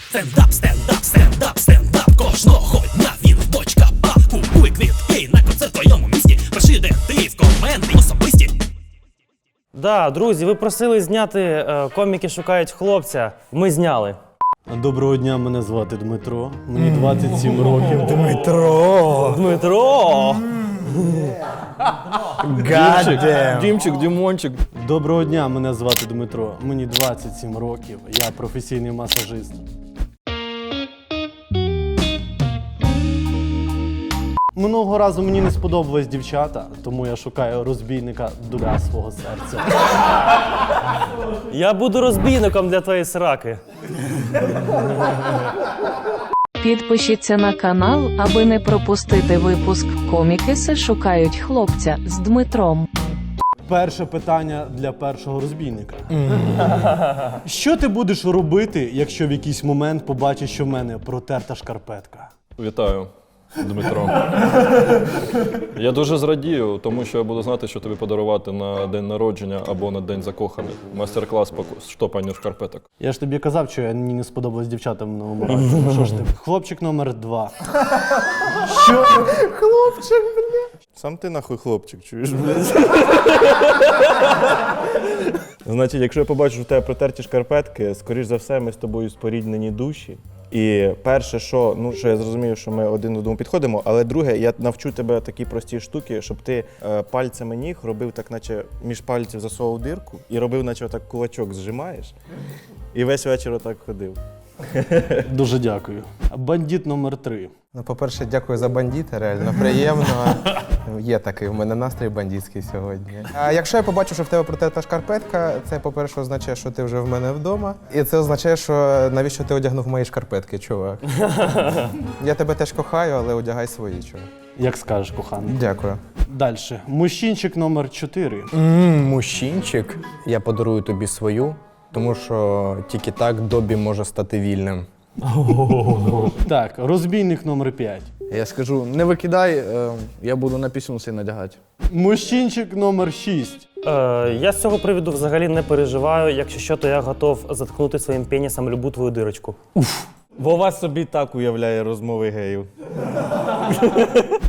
Стендап, стендап, стендап, стендап кожного дня він в бочка баб Купуй квітки на концерт в твоєму місті Пиши, де ти в коменти особисті Да, друзі, ви просили зняти е, коміки шукають хлопця. Ми зняли. Доброго дня, мене звати Дмитро. Мені 27 років. Дмитро! Дмитро! Гадем! Дімчик, Дімончик. Доброго дня, мене звати Дмитро. Мені 27 років. Я професійний масажист. Минулого разу мені не сподобались дівчата, тому я шукаю розбійника дура свого серця. Я буду розбійником для твоєї сраки. Підпишіться на канал, аби не пропустити випуск Комікиси шукають хлопця з Дмитром. Перше питання для першого розбійника. Що ти будеш робити, якщо в якийсь момент побачиш, що в мене протерта шкарпетка? Вітаю, Дмитро. Я дуже зрадію, тому що я буду знати, що тобі подарувати на день народження або на день закоханих. Майстер-клас по штопанню шкарпеток. Я ж тобі казав, що я- мені не сподобалось дівчатам в новому. Ну, Що ж ти? Хлопчик номер два. Сам ти нахуй хлопчик, чуєш, блядь? Значить, якщо я побачу, що в тебе протерті шкарпетки, скоріш за все, ми з тобою споріднені душі. І перше, що, ну що я зрозумів, що ми один до одному підходимо, але друге, я навчу тебе такі прості штуки, щоб ти е, пальцями ніг робив так, наче між пальців засовував дирку, і робив, наче отак кулачок зжимаєш, і весь вечір отак ходив. Дуже дякую. Бандит номер три. Ну, по-перше, дякую за бандіта, реально приємно. Є такий в мене настрій бандитський сьогодні. А якщо я побачу, що в тебе протерта шкарпетка, це, по-перше, означає, що ти вже в мене вдома. І це означає, що навіщо ти одягнув мої шкарпетки, чувак. Я тебе теж кохаю, але одягай свої, чувак. Як скажеш, коханий. Дякую. Далі. Мужчинчик номер чотири. Мм, мужчинчик, я подарую тобі свою, тому що тільки так Добі може стати вільним. Так, розбійник номер п'ять. Я скажу, не викидай, е, я буду на пісню си надягати. Мужчинчик номер шість. Е, я з цього приводу взагалі не переживаю. Якщо що, то я готов заткнути своїм пенісом любу твою дирочку. Вова собі так уявляє розмови геїв.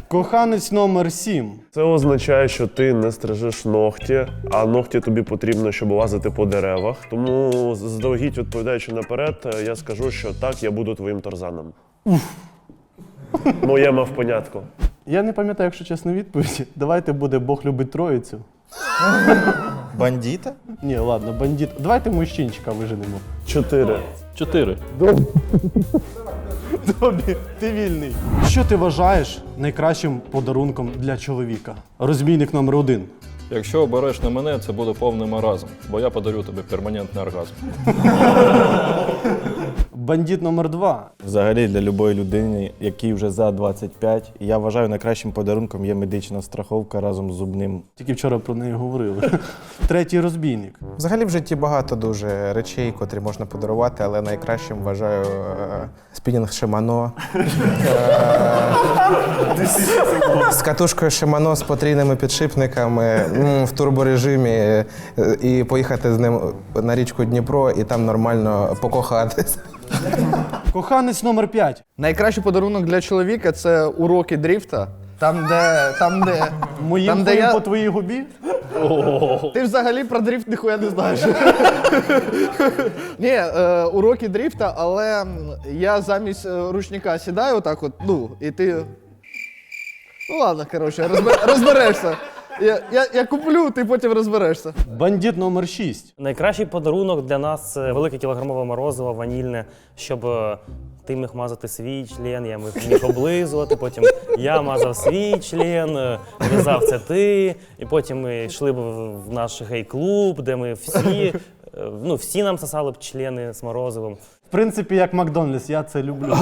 Коханець номер сім. Це означає, що ти не стрижеш ногті, а ногті тобі потрібно, щоб лазити по деревах. Тому заздалегідь відповідаючи наперед, е, я скажу, що так, я буду твоїм тарзаном. Моє мав понятку. Я не пам'ятаю, якщо чесно, відповідь. Давайте буде Бог любить троїцю. Бандіта? Ні, ладно, бандит. Давайте мужчинчика виженемо. Чотири. Чотири. Тобі, ти вільний. Що ти вважаєш найкращим подарунком для чоловіка? Розбійник номер один. Якщо обереш на мене, це буде повним маразм, бо я подарю тобі перманентний оргазм. Бандит номер два. Взагалі для любої людини, якій вже за 25, я вважаю найкращим подарунком є медична страховка разом з зубним. Тільки вчора про неї говорили. Третій розбійник. Взагалі в житті багато дуже речей, котрі можна подарувати, але найкращим вважаю е, спінінг Шимано. Е, З катушкою Шимано з потрійними підшипниками м, в турборежимі е, і поїхати з ним на річку Дніпро і там нормально покохатись. Коханець номер п'ять. Найкращий подарунок для чоловіка це уроки дріфта. Там, де. Там, де. Моїм Там, де хуєм я- по твоїй губі. Ти взагалі про дріфт ніхуя не знаєш. Ні, е, уроки дріфта, але м, я замість е, ручника сідаю отак от, ну, і ти. Ну ладно, коротше, розбер- розберешся. Я, я, я куплю, ти потім розберешся. Бандит номер шість. Найкращий подарунок для нас це велике кілограмове морозиво ванільне, щоб е, ти міг мазати свій член, я міг, міг облизувати, потім я мазав свій член, е, в'язав це ти, і потім ми йшли б в в наш гей-клуб, де ми всі, е, ну, всі нам сосали б члени з морозивом. В принципі, як Макдональдс, я це люблю.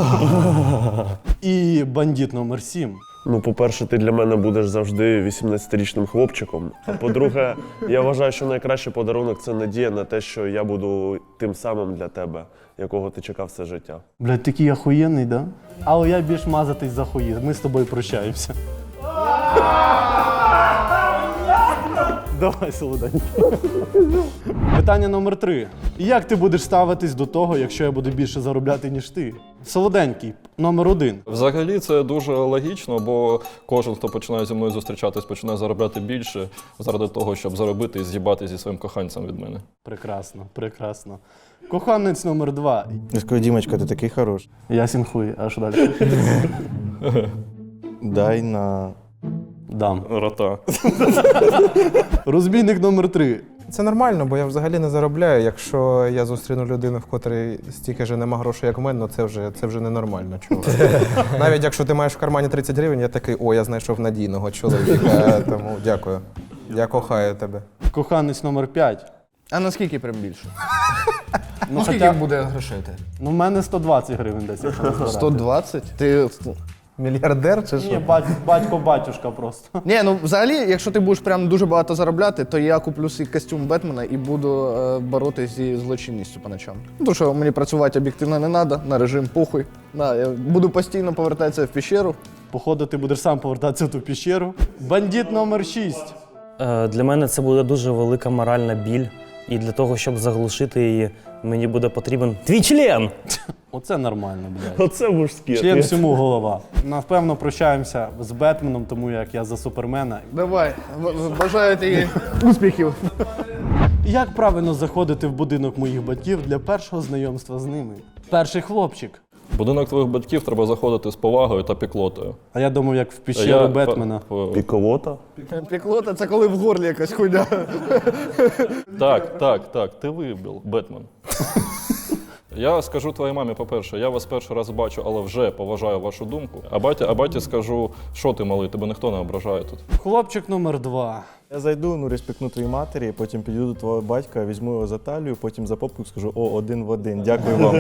І бандит номер сім. Ну, по-перше, ти для мене будеш завжди 18-річним хлопчиком. А по-друге, я вважаю, що найкращий подарунок це надія на те, що я буду тим самим для тебе, якого ти чекав все життя. Блядь, такий охуєнний, да? Але я більш мазатись за хуї. Ми з тобою прощаємося. Давай, солоденький. Питання номер три. Як ти будеш ставитись до того, якщо я буду більше заробляти, ніж ти? Солоденький, номер один. Взагалі це дуже логічно, бо кожен, хто починає зі мною зустрічатись, починає заробляти більше заради того, щоб заробити і з'їбати зі своїм коханцем від мене. Прекрасно, прекрасно. Коханець номер два. Я скажу, Дімочка, ти такий хороший. Ясін хуй, а що далі? Дай на. Дам. Рота. Розбійник номер три. Це нормально, бо я взагалі не заробляю. Якщо я зустріну людину, в котрій стільки ж нема грошей, як в мене, ну це вже це вже ненормально. Чувак. Навіть якщо ти маєш в кармані 30 гривень, я такий, о, я знайшов надійного чоловіка. Тому дякую. Я кохаю тебе. Коханець номер п'ять. А наскільки прям більше? Ну, Ну, скільки хоча- буде грошей? ти? Ну, в мене 120 гривень десь. якщо не збирати. 120? Ти. Мільярдер чи Ні, що? бать, батько батюшка просто. Ні, ну взагалі, якщо ти будеш прям дуже багато заробляти, то я куплю свій костюм Бетмена і буду е, боротися зі злочинністю по ночам. Ну, Тому що мені працювати об'єктивно не треба, на режим похуй. Да, я буду постійно повертатися в пещеру. Походу, ти будеш сам повертатися в ту піщеру. Бандит номер 6. Е, Для мене це буде дуже велика моральна біль. І для того, щоб заглушити її, мені буде потрібен твій член. Оце нормально, блядь. Оце мужське. Член всьому голова. Напевно, прощаємося з Бетменом, тому як я за супермена. Давай, бажаю тобі успіхів. Як правильно заходити в будинок моїх батьків для першого знайомства з ними? Перший хлопчик. Будинок твоїх батьків треба заходити з повагою та піклотою. А я думав, як в піщеру я Бетмена. Піковота. Піклота це коли в горлі якась хуйня. Так, так, так, ти вибіл, Бетмен. Я скажу твоїй мамі, по-перше, я вас перший раз бачу, але вже поважаю вашу думку. А баті, а баті скажу, що ти малий, тебе ніхто не ображає тут. Хлопчик номер 2. Я зайду, ну респектну твоїй матері, потім підійду до твого батька, візьму його за талію, потім за попку скажу о, один в один. Дякую вам.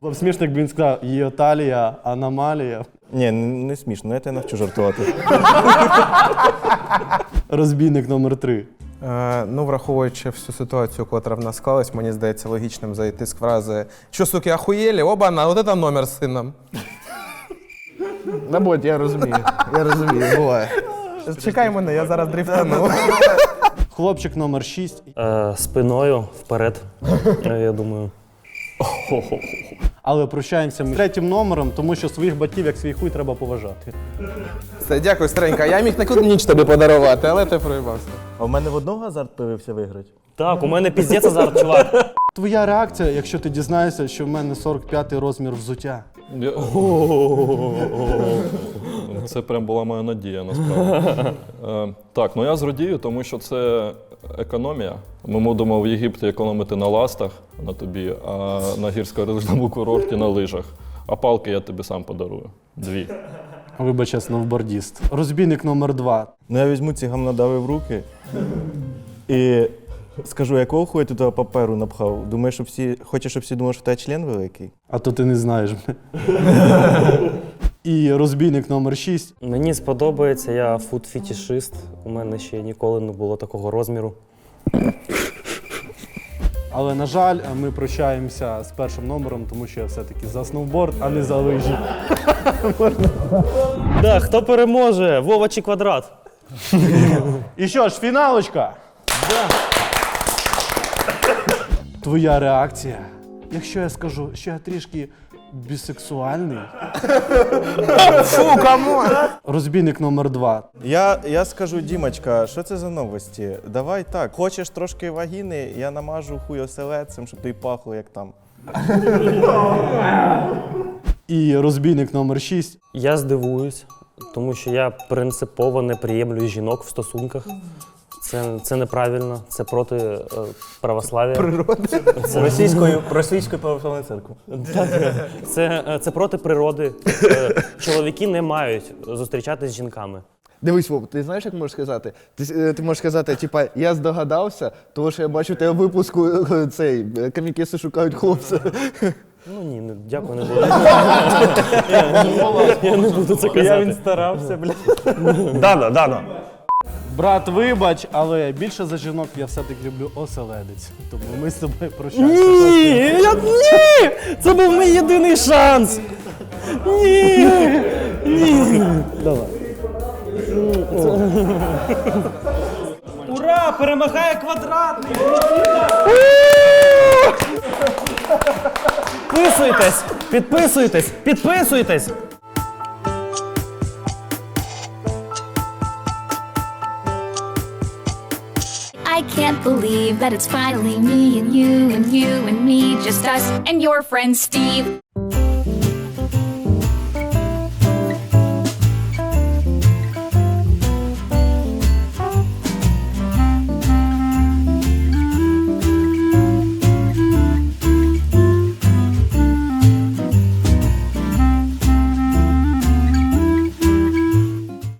Було б смішно, якби він сказав, є талія, аномалія. Ні, не, смішно, я тебе навчу жартувати. Розбійник номер 3. Е, ну, враховуючи всю ситуацію, котра в нас склалась, мені здається логічним зайти з фрази Що, суки, ахуєлі? Оба на, от це номер з сином. На будь, я розумію. Я розумію, буває. Чекай мене, я зараз дрифтану. Хлопчик номер 6. Е, Спиною вперед. Е, Я думаю. Але прощаємося ми третім номером, тому що своїх батьків як свій хуй треба поважати. Все, дякую, старенька. Я міг таку ніч тобі подарувати, але ти проїбався. А в мене в одного азарт появився виграти. Так, у мене піздець азарт, чувак. Твоя реакція, якщо ти дізнаєшся, що в мене 45-й розмір взуття. Я- Це прям була моя надія, насправді. Е, Так, ну я зрадію, тому що це економія. Ми будемо в Єгипті економити на ластах на тобі, а на гірсько-релижному курорті на лижах. А палки я тобі сам подарую. Дві. Вибач, я сноубордіст. Розбійник номер 2. Ну я візьму ці гамнадави в руки і скажу, якого хуя ти того паперу напхав? Думаєш, щоб всі. Хочеш, щоб всі думали, що в тебе член великий? А то ти не знаєш. І розбійник номер 6. Мені сподобається, я фуд-фетішист. У мене ще ніколи не було такого розміру. Але, на жаль, ми прощаємося з першим номером, тому що я все-таки за сноуборд, а не за лижі. Да, хто переможе? Вова чи квадрат? І що ж, фіналочка? Твоя реакція. Якщо я скажу, що я трішки бісексуальний. Фу, кому? Розбійник номер 2. Я, я скажу, Дімочка, що це за новості? Давай так, хочеш трошки вагіни, я намажу хуй оселедцем, щоб ти пахло, як там. І розбійник номер 6. Я здивуюсь, тому що я принципово не приємлю жінок в стосунках. Це, це неправильно, це проти е, православ'я. Російською, російською православною церквою. Це, е, це проти природи. Е, Чоловіки не мають зустрічатися з жінками. Дивись, Вов, ти знаєш, як можеш сказати? Ти, е, ти можеш сказати, типа, я здогадався, тому що я бачу тебе в випуску е, цей е, камікеси шукають хлопця. Ну ні, не, дякую, не буду. Я, я не буду це казати. старався, блядь. Дана, Дана. Брат, вибач, але більше за жінок я все-таки люблю оселедець. Тому ми з тобою прощаємося. Ні, я, ні! Це був мій єдиний шанс. Ні. Ні. Давай. Ура! Ура! Перемагає квадратний! Підписуйтесь! Підписуйтесь! Підписуйтесь! Believe that it's finally me and you and you and me, just us and your friend Steve.